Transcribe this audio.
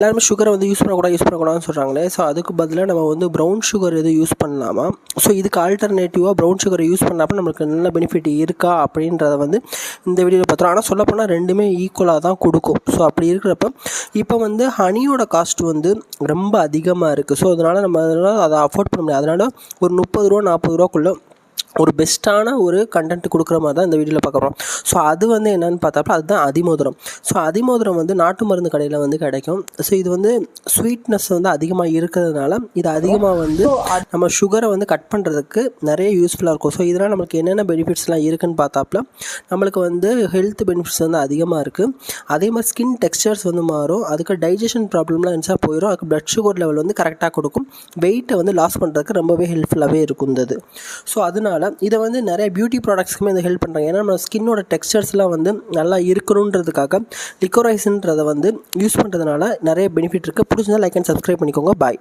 எல்லாருமே சுகரை வந்து யூஸ் பண்ணக்கூடாது யூஸ் பண்ணக்கூடாதுன்னு சொல்கிறாங்களே ஸோ அதுக்கு பதிலாக நம்ம வந்து ப்ரௌன் சுகர் எதுவும் யூஸ் பண்ணலாமா? ஸோ இதுக்கு ஆல்டர்னேட்டிவாக ப்ரௌன் சுகரை யூஸ் பண்ணாப்ப நம்மளுக்கு நல்ல பெனிஃபிட் இருக்கா அப்படின்றத வந்து இந்த வீடியோவில் பார்த்தோம் ஆனால் சொல்லப்போனால் ரெண்டுமே ஈக்குவலாக தான் கொடுக்கும். ஸோ அப்படி இருக்கிறப்ப இப்போ வந்து ஹனியோட காஸ்ட் வந்து ரொம்ப அதிகமாக இருக்குது ஸோ அதனால் நம்ம அதனால் அதை அஃபோர்ட் பண்ண முடியாது. அதனால் ஒரு முப்பது ரூபா நாற்பது ரூபாக்குள்ளே ஒரு பெஸ்ட்டான ஒரு கண்டென்ட் கொடுக்குற மாதிரி தான் இந்த வீடியோவில் பார்க்க போகிறோம் ஸோ அது வந்து என்னென்னு பார்த்தாப்ப அதுதான் அதிமோதிரம். ஸோ அதிமோதிரம் வந்து நாட்டு மருந்து கடையில் வந்து கிடைக்கும். ஸோ இது வந்து ஸ்வீட்னஸ் வந்து அதிகமாக இருக்கிறதுனால இது அதிகமாக வந்து நம்ம சுகரை வந்து கட் பண்ணுறதுக்கு நிறைய யூஸ்ஃபுல்லாக இருக்கும். ஸோ இதனால் நம்மளுக்கு என்னென்ன பெனிஃபிட்ஸ்லாம் இருக்குதுன்னு பார்த்தாப்புல நம்மளுக்கு வந்து ஹெல்த் பெனிஃபிட்ஸ் வந்து அதிகமாக இருக்குது அதே மாதிரி ஸ்கின் டெக்ஸ்டர்ஸ் வந்து மாறும். அதுக்கு டைஜஷன் ப்ராப்ளம்லாம் இருந்துச்சா போயிடும் அதுக்கு ப்ளட் சுகர் லெவல் வந்து கரெக்டாக கொடுக்கும். வெயிட்டை வந்து லாஸ் பண்ணுறதுக்கு ரொம்பவே ஹெல்ப்ஃபுல்லாகவே இருக்கும் இது. ஸோ அதனால் இதை வந்து நிறைய பியூட்டி ப்ராடக்ட்ஸ்க்குமே இதை ஹெல்ப் பண்ணுறாங்க ஏன்னா நம்ம ஸ்கின்னோட டெக்ஸ்டர்ஸ்லாம் வந்து நல்லா இருக்கணுன்றதுக்காக லிக்கோரைஸ்ன்றதை வந்து யூஸ் பண்ணுறதுனால நிறைய பெனிஃபிட் இருக்குது பிடிச்சிருந்தா லைக் அண்ட் சப்ஸ்கிரைப் பண்ணிக்கோங்க. பாய்